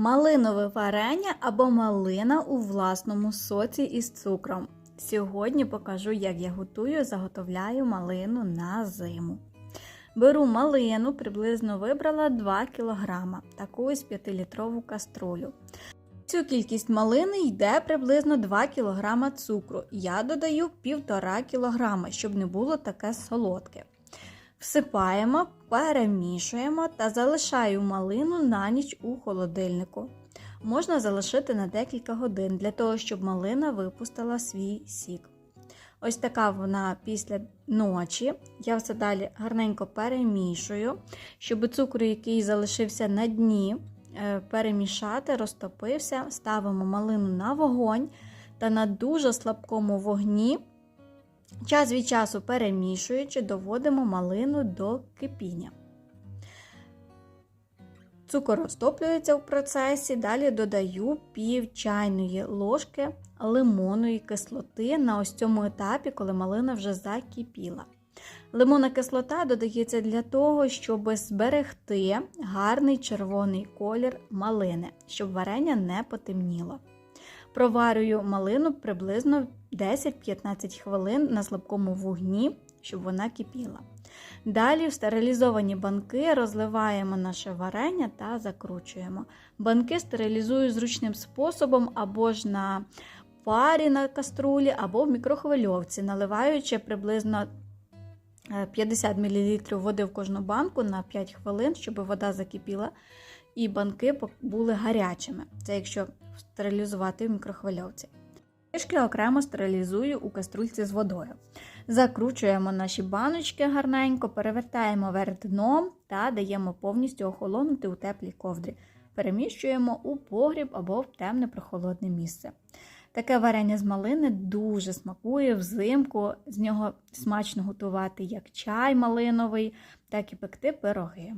Малинове варення або малина у власному соці із цукром. Сьогодні покажу, як я готую, заготовляю малину на зиму. Беру малину, приблизно вибрала 2 кг, таку ось 5-літрову каструлю. Цю кількість малини йде приблизно 2 кг цукру. Я додаю 1,5 кг, щоб не було таке солодке. Всипаємо, перемішуємо та залишаю малину на ніч у холодильнику. Можна залишити на декілька годин для того, щоб малина випустила свій сік. Ось така вона після ночі. Я все далі гарненько перемішую, щоб цукор, який залишився на дні, е, перемішати, розтопився. Ставимо малину на вогонь та на дуже слабкому вогні. Час від часу перемішуючи, доводимо малину до кипіння. Цукор розтоплюється в процесі, далі додаю пів чайної ложки лимонної кислоти на ось цьому етапі, коли малина вже закипіла. Лимонна кислота додається для того, щоб зберегти гарний червоний колір малини, щоб варення не потемніло. Проварюю малину приблизно 10-15 хвилин на слабкому вогні, щоб вона кипіла. Далі в стерилізовані банки розливаємо наше варення та закручуємо. Банки стерилізую зручним способом або ж на парі на каструлі, або в мікрохвильовці, наливаючи приблизно 50 мл води в кожну банку на 5 хвилин, щоб вода закипіла, і банки були гарячими. Це якщо стерилізувати в мікрохвильовці. Трішки окремо стерилізую у каструльці з водою. Закручуємо наші баночки гарненько, перевертаємо вверх дном та даємо повністю охолонути у теплій ковдрі. Переміщуємо у погріб або в темне прохолодне місце. Таке варення з малини дуже смакує взимку, з нього смачно готувати як чай малиновий, так і пекти пироги.